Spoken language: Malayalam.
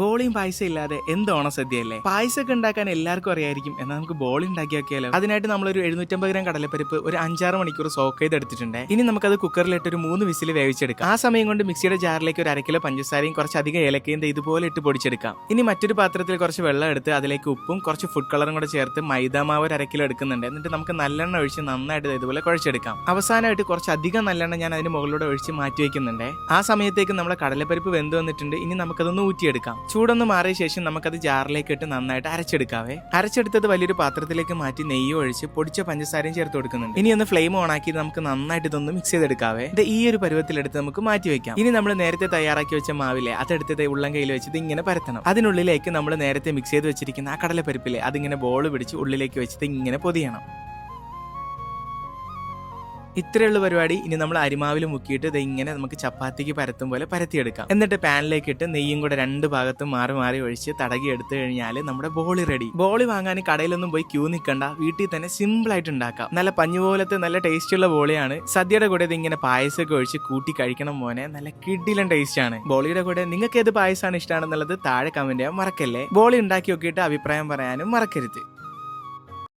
ബോളിയും പായസം ഇല്ലാതെ എന്ത് ഓണസദ്യയല്ലേ പായസമൊക്കെ ഉണ്ടാക്കാൻ എല്ലാവർക്കും അറിയായിരിക്കും. എന്നാൽ നമുക്ക് ബോളി ഉണ്ടാക്കിയാക്കിയാലോ? നോക്കിയാലോ നമ്മൾ ഒരു എഴുന്നൂറ്റമ്പത് ഗ്രാം കടലപ്പരിപ്പ് ഒരു അഞ്ചാറ് മണിക്കൂർ സോക്ക് ചെയ്ത് എടുത്തിട്ടുണ്ട് ഇനി നമുക്കത് കുക്കറിലിട്ട് ഒരു മൂന്ന് വിസിൽ വേവിച്ചെടുക്കാം. ആ സമയം കൊണ്ട് മിക്സിയുടെ ജാറിലേക്ക് ഒരു അരക്കിലോ കിലോ പഞ്ചസാരയും കുറച്ചധികം ഏലക്കയും ഇതുപോലെ ഇട്ട് പൊടിച്ചെടുക്കാം. ഇനി മറ്റൊരു പാത്രത്തിൽ കുറച്ച് വെള്ളം എടുത്ത് അതിലേക്ക് ഉപ്പും കുറച്ച് ഫുഡ് കളറും കൂടെ ചേർത്ത് മൈദാമാവ് ഒരു അരക്കിലോ കിലോ എടുക്കുന്നുണ്ട്. എന്നിട്ട് നമുക്ക് നല്ലെണ്ണ ഒഴിച്ച് നന്നായിട്ട് ഇതുപോലെ കുഴച്ചെടുക്കാം. അവസാനമായിട്ട് കുറച്ച് അധികം നല്ലെണ്ണ ഞാൻ അതിന് മുകളിലൂടെ ഒഴിച്ച് മാറ്റി വയ്ക്കുന്നുണ്ട് ആ സമയത്തേക്ക് നമ്മുടെ കടലപ്പരിപ്പ് വെന്ത് വന്നിട്ടുണ്ട്. ഇനി നമുക്കതൊന്ന് ഊറ്റിയെടുക്കാം. ചൂടൊന്ന് മാറിയ ശേഷം നമുക്കത് ജാറിലേക്ക് ഇട്ട് നന്നായിട്ട് അരച്ചെടുക്കാവേ. അരച്ചെടുത്തത് വലിയൊരു പാത്രത്തിലേക്ക് മാറ്റി നെയ്യ് ഒഴിച്ച് പൊടിച്ച പഞ്ചസാരയും ചേർത്ത് കൊടുക്കുന്നുണ്ട്. ഇനി ഒന്ന് ഫ്ലെയിം ഓൺ ആക്കി നമുക്ക് നന്നായിട്ട് ഇതൊന്ന് മിക്സ് ചെയ്തെടുക്കാവേ. ഇത് ഈ ഒരു പരുവത്തിലെടുത്ത് നമുക്ക് മാറ്റി വെക്കാം. ഇനി നമ്മൾ നേരത്തെ തയ്യാറാക്കി വെച്ച മാവിലെ അതെടുത്ത് ഉള്ളം കയ്യിൽ വെച്ച് ഇങ്ങനെ പരത്തണം. അതിനുള്ളിലേക്ക് നമ്മൾ നേരത്തെ മിക്സ് ചെയ്ത് വെച്ചിരിക്കുന്ന ആ കടലപ്പരിപ്പിലെ അതിങ്ങനെ ബോൾ പിടിച്ച് ഉള്ളിലേക്ക് വെച്ചിട്ട് ഇങ്ങനെ പൊതിയണം. ഇത്രയുള്ള പരിപാടി ഇനി നമ്മൾ അരിമാവിൽ മുക്കിയിട്ട് ഇത് ഇങ്ങനെ നമുക്ക് ചപ്പാത്തിക്ക് പരത്തും പോലെ പരത്തിയെടുക്കാം. എന്നിട്ട് പാനിലേക്ക് ഇട്ട് നെയ്യും കൂടെ രണ്ട് ഭാഗത്തും മാറി മാറി ഒഴിച്ച് തടകി എടുത്തു കഴിഞ്ഞാൽ നമ്മുടെ ബോളി റെഡി ബോളി വാങ്ങാൻ കടയിലൊന്നും പോയി ക്യൂ നിൽക്കണ്ട വീട്ടിൽ തന്നെ സിമ്പിൾ ആയിട്ട് ഉണ്ടാക്കാം. നല്ല പഞ്ഞു പോലത്തെ നല്ല ടേസ്റ്റ് ഉള്ള ബോളിയാണ്. സദ്യയുടെ കൂടെ ഇങ്ങനെ പായസമൊക്കെ ഒഴിച്ച് കൂട്ടി കഴിക്കണം മോനെ. നല്ല കിഡിലൻ ടേസ്റ്റ് ആണ്. ബോളിയുടെ കൂടെ നിങ്ങൾക്ക് ഏത് പായസമാണ് ഇഷ്ടമാണെന്നുള്ളത് താഴെ കമന്റ് ചെയ്യാൻ മറക്കല്ലേ? ബോളി ഉണ്ടാക്കി നോക്കിയിട്ട് അഭിപ്രായം പറയാനും മറക്കരുത്.